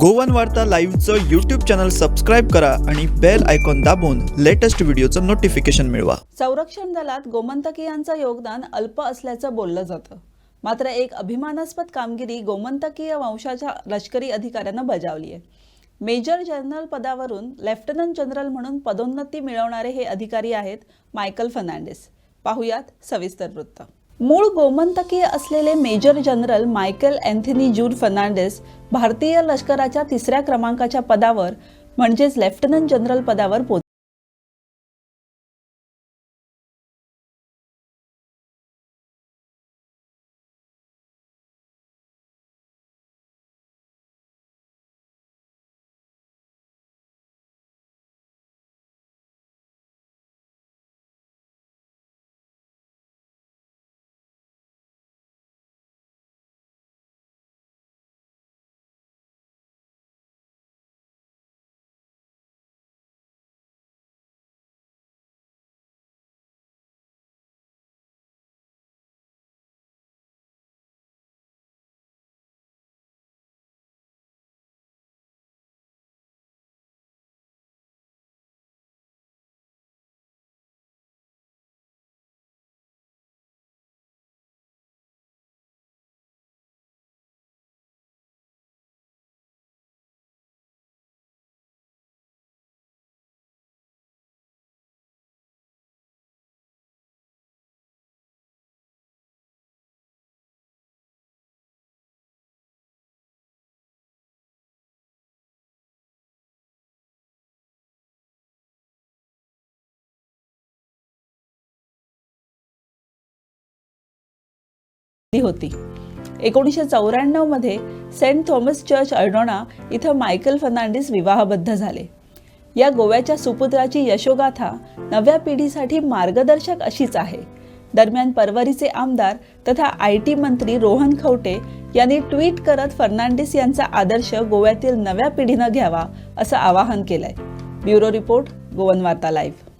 Goan वार्ता लाईव्हचं YouTube channel subscribe करा आणि बेल आयकॉन दाबून लेटेस्ट व्हिडिओचं नोटिफिकेशन मिळवा. संरक्षण दलात गोमंतकीयांचं योगदान अल्प असल्याचं बोललं जातं. मात्र एक अभिमानास्पद कामगिरी गोमंतकीय वंशाच्या लष्करी अधिकाऱ्यानं बजावली आहे. मेजर जनरल पदावरून लेफ्टनंट जनरल म्हणून पदोन्नती मिळवणारे हे अधिकारी आहेत मायकल फर्नांडिस. पाहुयात सविस्तर वृत्त. मूळ गोमंतकीय असलेले मेजर जनरल मायकल अँथनी जून फर्नांडिस भारतीय लष्कराच्या तिसऱ्या क्रमांकाच्या पदावर म्हणजेच लेफ्टनंट जनरल पदावर पोहोच होती. एकोणीसशे चौऱ्याण्णवमध्ये सेंट थॉमस चर्च अर्डोणा इथं मायकल फर्नांडिस विवाहबद्ध झाले. या गोव्याच्या सुपुत्राची यशोगाथा नव्या पिढीसाठी मार्गदर्शक अशीच आहे. दरम्यान परवरीचे आमदार तथा आय टी मंत्री रोहन खवटे यांनी ट्विट करत फर्नांडिस यांचा आदर्श गोव्यातील नव्या पिढीनं घ्यावा असं आवाहन केलंय. Bureau report Goan Varta live.